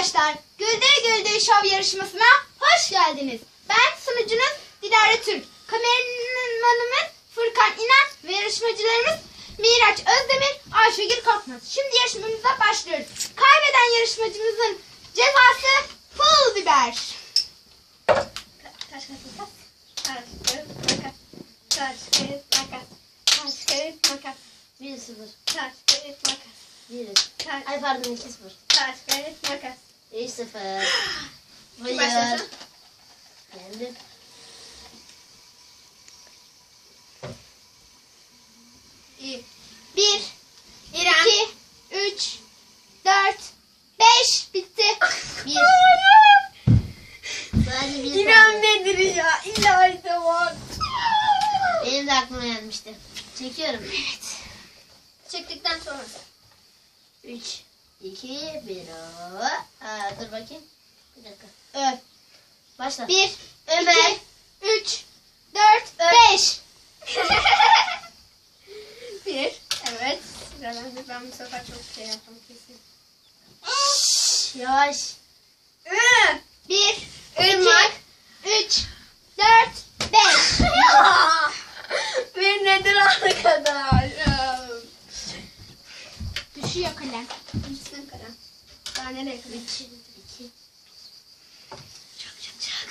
arkadaşlar. Güldür Güldür Şov yarışmasına hoş geldiniz. Ben sunucunuz Dilara Türk. Kameramanımız Furkan İnan ve yarışmacılarımız Miraç Özdemir, Ayşegül Korkmaz. Şimdi yarışmamıza başlıyoruz. Kaybeden yarışmacımızın cezası pul biber. Taş kağıt makas. Taş kağıt makas. Taş kağıt makas. Taş kağıt makas. 1-0. Taş kağıt makas. 1 Taş Ay pardon 2-0. taş kağıt makas. 3-0. Kim başlasın? Yendim. İyi. 1, İrem. 2, 3, 4, 5 bitti. 1. Sadece bir İrem tane. nedir ya? İlayda var. Benim de aklıma gelmişti. Çekiyorum. Çektikten sonra. 3, 2, 1. Aa, dur bakayım. Bir dakika. Ö. Başla. 1, Ömer. 2, 3, 4, 5. Bir. Evet. Ben bu sefer çok şey yaptım kesin. Yavaş. Ü. 1, Irmak. 3, 4, 5. Bir nedir arkadaşım? Düşüyor kalem. Üstün kalem. 3, 2. Çak çak çak.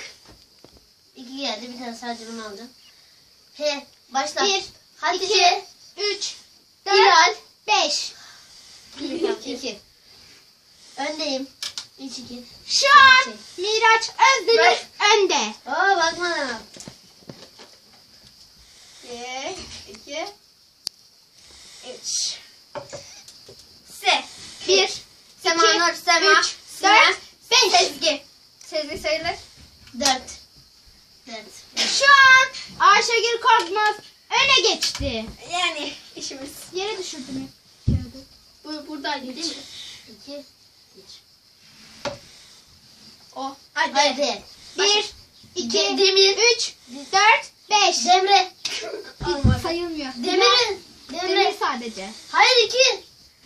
2 geldi. Bir tane sadece bunu alacağım. He. Başla. 1, Hatice. 3, Hilal. 4, 5. 2. Öndeyim. 3, 2. Şu an Miraç Özdemir önde. Aa bakma bana. Bir, iki, üç. Se. 1, Sema İki, Nur, Sema. üç, dört, beş. Sezgi. Sezgi sayılır. 4. 4. Şu an Ayşegül Korkmaz öne geçti. Yani işimiz. Yere düşürdüm. Bu buradaydı değil mi? 2. 1. O. Hadi. Hadi. 1, 2, Demir. 3, 4, 5. Demre. Olmadı. Sayılmıyor. Demir'in. Demir Demre. sadece. Hayır 2.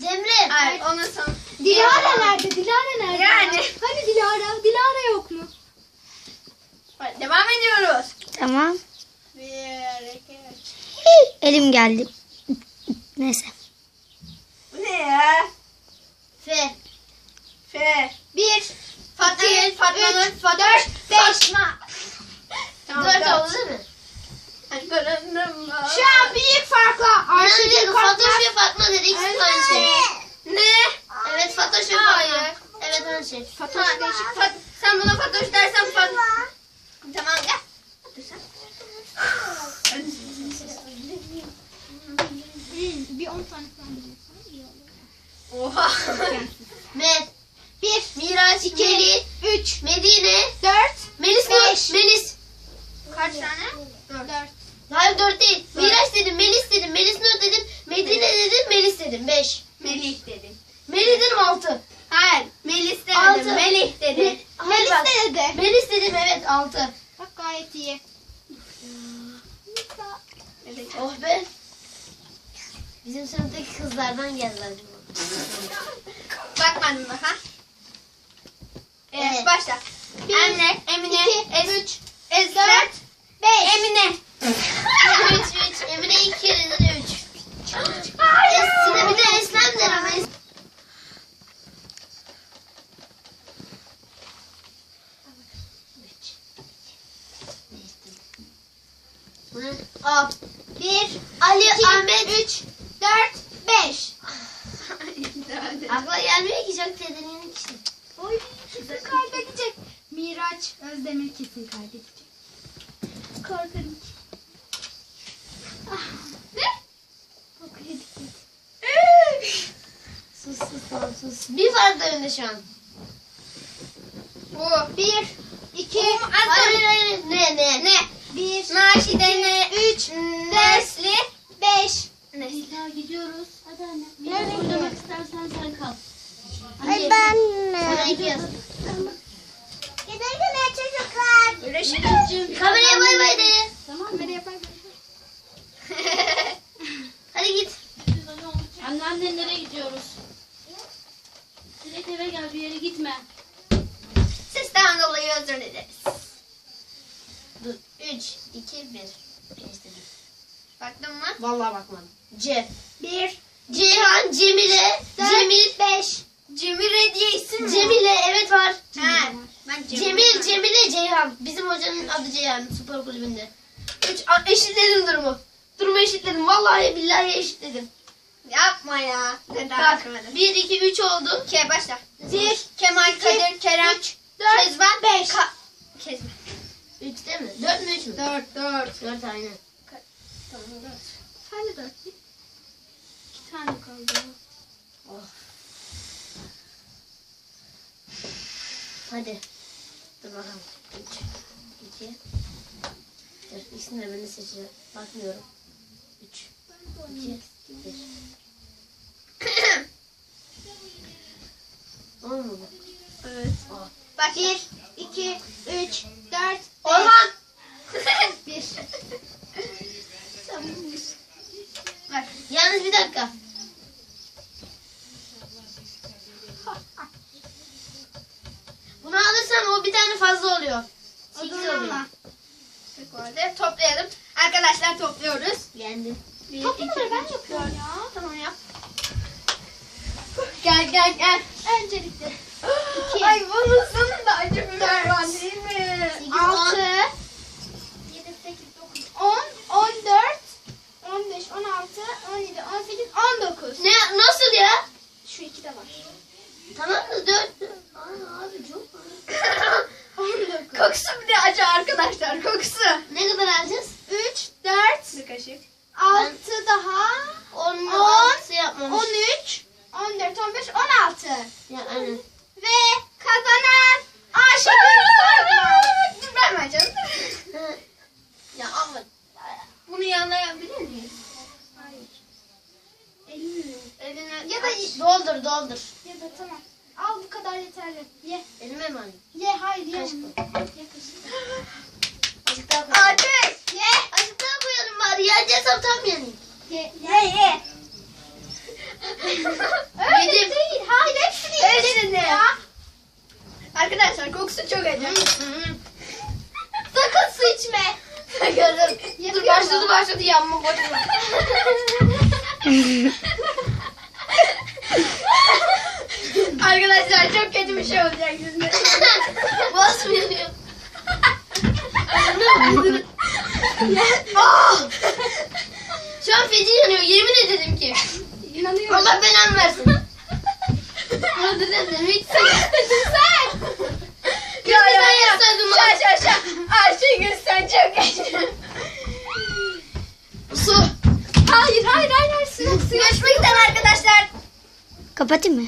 Demre. Hayır onun son. Dilara nerede? Dilara nerede? Yani. Hani Dilara? Dilara yok mu? Hadi, Devam ediyoruz. Tamam. Bir, iki, üç. Elim geldi. Neyse. Bu ne ya? F. F. 1, Fatma İki, Nur, Fatma üç, Nur, Fatma dört, beş. Fatma. Tamam, 4 dört. oldu değil mi? Şu an büyük farkla Korkmaz. Fatoş ve Fatma dedi. İkisi aynı şey. Ne? Fatoş ve Hayır. Evet aynı şey. Fatoş değişik. Fat, sen buna Fatoş dersen Fat. Tamam gel. Dur sen. Bir 10 tane falan iyi olur. Oha. Met. 1, Miraç. 2, Melih. 3, Medine. 4, Melis. Beş. Melis. Kaç tane? 4. Hayır 4 değil. Dört. Miraç dedim. Melis dedim. Melis Nur dedim. Medine dedim. Melis dedim. 5. Melih dedim. Melih dedim 6. Hayır. Melis Altı. demedim. Melih dedim. Melis de dedi. Melis dedim evet 6. Bak gayet iyi. Oh be. Bizim sınıftaki kızlardan geldiler. Bak ben bak ha. Evet, Evet. başla. Bir, Emre, Emine, iki, Es, üç, Esra, 5. Emine. 3 3. Emine 2 kere de 3. Size bir de Eslem der ama Es- Al. 1, Ali, 2, Ahmet. 3, 4, 5. Akla gelmiyor ki çok tedirginlik işte. Oy kesin kaybedecek. Miraç Özdemir kesin kaybedecek. Korkarım ki. Ah, ne? Bak yedik yedik. Sus sus tamam sus. Bir fark da önde şu an. Bu. 1, 2, Hayır hayır. Ne ne? Ne? 1, Naşide ne? 3, Nesli. 5. Nesli. gidiyoruz. Hadi anne. Nereye oynamak istersen sen kal. Ay ben. Sana iki yaz. Gidelim ya çocuklar. Görüşürüz. Kameraya bay bay de. Tamam Kamera yapar. Hadi git. Anneannelere gidiyoruz. Direkt eve gel bir yere gitme. Bundan dolayı özür dileriz. Dur. 3, 2, 1. Geçti. Baktın mı? Vallahi bakmadım. C. Bir. Ceyhan, Cemile, Cemil. Beş. Cemile diye isim mi? Cemile evet var. Ha, ben. Cemil, Cemile, Ceyhan. Bizim hocanın adı Ceyhan spor kulübünde. Üç, a- eşitledim durumu. Durumu eşitledim. Vallahi billahi eşitledim. Yapma ya. Neden Bak bakmadın? 1, 2, 3 oldu. Ke başla. Bir, Kemal, Kadir, Kerem, dört, Kezban, beş. Ka- Kezban. 3 değil mi? 4 mü 3 mü? Dört, dört. 4 aynen. Tamam dört. De dört. İki tane kaldı. Oh. Hadi. Dur bakalım. 3, 2, Dur ikisini de ben de seçeceğim. Bakmıyorum. 3, 2, 1. Olur mu bu? Evet. Oh. Bak Bir, iki, üç, dört, Orhan! bir. Bak. Yalnız bir dakika. Bunu alırsam o bir tane fazla oluyor. O 8 zaman oluyor. vardı. Toplayalım. Arkadaşlar topluyoruz. Yendim. Toplamaları ben yapıyorum ya. Tamam yap. Gel gel gel. Öncelikle İki. Ay bunun sonunda acı biber var değil mi? Sekiz, altı, on. yedi, sekiz, dokuz, on, on dört, on beş, on altı, on yedi, on sekiz, on dokuz. Ne nasıl ya? Şu iki de var. Tamam mı? 4. Aa, abi çok. On dokuz. Kokusu bir de acı arkadaşlar. Kokusu. Ne kadar alacağız? Üç, dört, Bir kaşık. altı daha, 10 On, 6 yapmamış. on üç, on dört, on beş, on altı. Ya aynen. Ve kazanan Ayşegül. Dur ben vereceğim. Ha. Ya ama Bunu yanlayabilir miyiz? Hayır. Elini Eline Ya da doldur doldur. ya da tamam. Al bu kadar yeterli. Ye. Elime mi alayım? Ye hayır ye. Kaşık onu. mı? Ye kaşık. Azıcık daha koyalım. Ateş. Ye. Azıcık daha koyalım bari. Yeneceksem tam yanayım. Ye. Ye ye. Öyle Yedim. değil. Hayır Arkadaşlar kokusu çok acı. Sakın su içme. Gördüm. Dur başladı başladı yanma başladı. Arkadaşlar çok kötü bir şey olacak şimdi. Boğaz mı yanıyor? Ah! Şu an feci yanıyor. Yemin ederim ki. İnanıyorum. Allah belanı versin. Bunu dedim hiç sen. Sen. Ya ya sen ya. yapsaydın bana. Şa şa şa. Ayşegül sen çok kötü. Su. Hayır hayır hayır hayır su yok su yok. Görüşmek üzere arkadaşlar. Kapatayım mı?